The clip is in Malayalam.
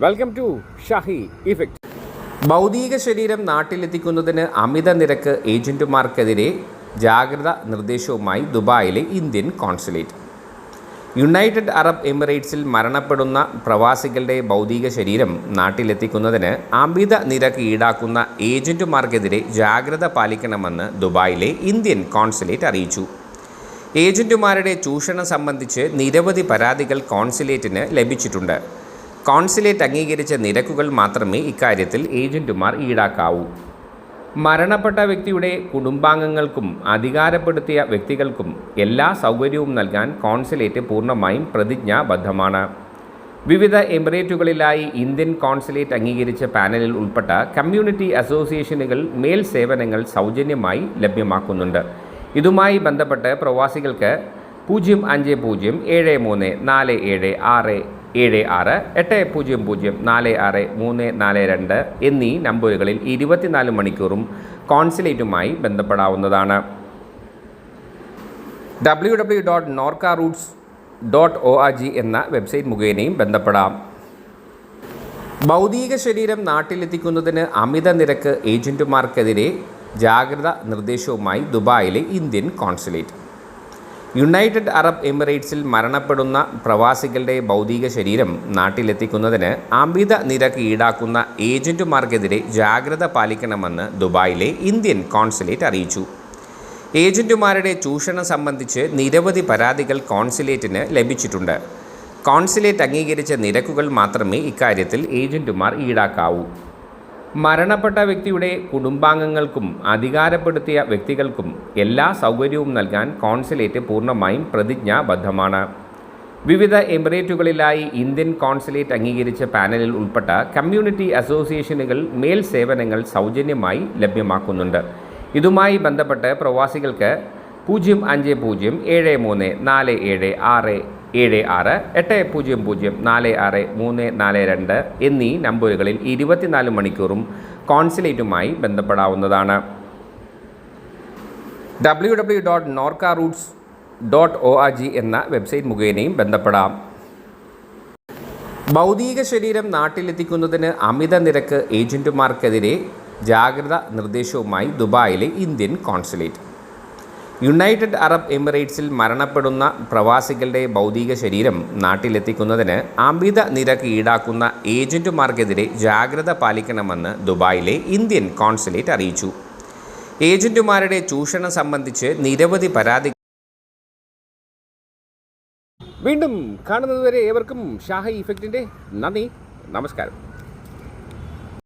വെൽക്കം ടു ഷാഹി ഇഫക്റ്റ് ഭൗതിക ശരീരം നാട്ടിലെത്തിക്കുന്നതിന് അമിത നിരക്ക് ഏജന്റുമാർക്കെതിരെ ജാഗ്രത നിർദ്ദേശവുമായി ദുബായിലെ ഇന്ത്യൻ കോൺസുലേറ്റ്. യുണൈറ്റഡ് അറബ് എമിറേറ്റ്സിൽ മരണപ്പെടുന്ന പ്രവാസികളുടെ ഭൗതിക ശരീരം നാട്ടിലെത്തിക്കുന്നതിന് അമിത നിരക്ക് ഈടാക്കുന്ന ഏജന്റുമാർക്കെതിരെ ജാഗ്രത പാലിക്കണമെന്ന് ദുബായിലെ ഇന്ത്യൻ കോൺസുലേറ്റ് അറിയിച്ചു. ഏജന്റുമാരുടെ ചൂഷണം സംബന്ധിച്ച് നിരവധി പരാതികൾ കോൺസുലേറ്റിന് ലഭിച്ചിട്ടുണ്ട്. കോൺസുലേറ്റ് അംഗീകരിച്ച നിരക്കുകൾ മാത്രമേ ഇക്കാര്യത്തിൽ ഏജന്റുമാർ ഈടാക്കാവൂ. മരണപ്പെട്ട വ്യക്തിയുടെ കുടുംബാംഗങ്ങൾക്കും അധികാരപ്പെടുത്തിയ വ്യക്തികൾക്കും എല്ലാ സൗകര്യവും നൽകാൻ കോൺസുലേറ്റ് പൂർണമായും പ്രതിജ്ഞാബദ്ധമാണ്. വിവിധ എമിറേറ്റുകളിലായി ഇന്ത്യൻ കോൺസുലേറ്റ് അംഗീകരിച്ച പാനലിൽ ഉൾപ്പെട്ട കമ്മ്യൂണിറ്റി അസോസിയേഷനുകൾ മേൽ സേവനങ്ങൾ സൗജന്യമായി ലഭ്യമാക്കുന്നുണ്ട്. ഇതുമായി ബന്ധപ്പെട്ട് പ്രവാസികൾക്ക് പൂജ്യം അഞ്ച് പൂജ്യം ഏഴ് മൂന്ന് നാല് ഏഴ് ആറ് ഏഴ് ആറ് എട്ട് പൂജ്യം പൂജ്യം നാല് ആറ് മൂന്ന് നാല് രണ്ട് എന്നീ നമ്പറുകളിൽ ഇരുപത്തിനാല് മണിക്കൂറും കോൺസുലേറ്റുമായി ബന്ധപ്പെടാവുന്നതാണ്. W W dot Norka Roots dot O R G എന്ന വെബ്സൈറ്റ് മുഖേനയും ബന്ധപ്പെടാം. ഭൗതിക ശരീരം നാട്ടിലെത്തിക്കുന്നതിന് അമിത നിരക്ക് ഏജന്റുമാർക്കെതിരെ ജാഗ്രത നിർദ്ദേശവുമായി ദുബായിലെ ഇന്ത്യൻ കോൺസുലേറ്റ്. യുണൈറ്റഡ് അറബ് എമിറേറ്റ്സിൽ മരണപ്പെടുന്ന പ്രവാസികളുടെ ഭൗതിക ശരീരം നാട്ടിലെത്തിക്കുന്നതിന് അമിത നിരക്ക് ഈടാക്കുന്ന ഏജന്റുമാർക്കെതിരെ ജാഗ്രത പാലിക്കണമെന്ന് ദുബായിലെ ഇന്ത്യൻ കോൺസുലേറ്റ് അറിയിച്ചു. ഏജന്റുമാരുടെ ചൂഷണം സംബന്ധിച്ച് നിരവധി പരാതികൾ കോൺസുലേറ്റിന് ലഭിച്ചിട്ടുണ്ട്. കോൺസുലേറ്റ് അംഗീകരിച്ച നിരക്കുകൾ മാത്രമേ ഇക്കാര്യത്തിൽ ഏജന്റുമാർ ഈടാക്കാവൂ. മരണപ്പെട്ട വ്യക്തിയുടെ കുടുംബാംഗങ്ങൾക്കും അധികാരപ്പെടുത്തിയ വ്യക്തികൾക്കും എല്ലാ സൗകര്യവും നൽകാൻ കോൺസുലേറ്റ് പൂർണമായും പ്രതിജ്ഞാബദ്ധമാണ്. വിവിധ എമിറേറ്റുകളിലായി ഇന്ത്യൻ കോൺസുലേറ്റ് അംഗീകരിച്ച പാനലിൽ ഉൾപ്പെട്ട കമ്മ്യൂണിറ്റി അസോസിയേഷനുകൾ മേൽ സേവനങ്ങൾ സൗജന്യമായി ലഭ്യമാക്കുന്നുണ്ട്. ഇതുമായി ബന്ധപ്പെട്ട് പ്രവാസികൾക്ക് പൂജ്യം അഞ്ച് പൂജ്യം ഏഴ് മൂന്ന് നാല് ഏഴ് ആറ് ഏഴ് ആറ് എട്ട് പൂജ്യം പൂജ്യം നാല് ആറ് മൂന്ന് നാല് രണ്ട് എന്നീ നമ്പറുകളിൽ ഇരുപത്തിനാല് മണിക്കൂറും കോൺസുലേറ്റുമായി ബന്ധപ്പെടാവുന്നതാണ്. W W dot Norka Roots dot O R G എന്ന വെബ്സൈറ്റ് മുഖേനയും ബന്ധപ്പെടാം. ഭൗതിക ശരീരം നാട്ടിലെത്തിക്കുന്നതിന് അമിത നിരക്ക് ഏജന്റുമാർക്കെതിരെ ജാഗ്രത നിർദ്ദേശവുമായി ദുബായിലെ ഇന്ത്യൻ കോൺസുലേറ്റ്. യുണൈറ്റഡ് അറബ് എമിറേറ്റ്സിൽ മരണപ്പെടുന്ന പ്രവാസികളുടെ ഭൗതിക ശരീരം നാട്ടിലെത്തിക്കുന്നതിന് അമിത നിരക്ക് ഈടാക്കുന്ന ഏജന്റുമാർക്കെതിരെ ജാഗ്രത പാലിക്കണമെന്ന് ദുബായിലെ ഇന്ത്യൻ കോൺസുലേറ്റ് അറിയിച്ചു. ഏജന്റുമാരുടെ ചൂഷണം സംബന്ധിച്ച് നിരവധി പരാതി വീണ്ടും കാണുന്നതുവരെ ഏവർക്കും ഷാഹി ഇഫക്റ്റിന്റെ നന്ദി. നമസ്കാരം.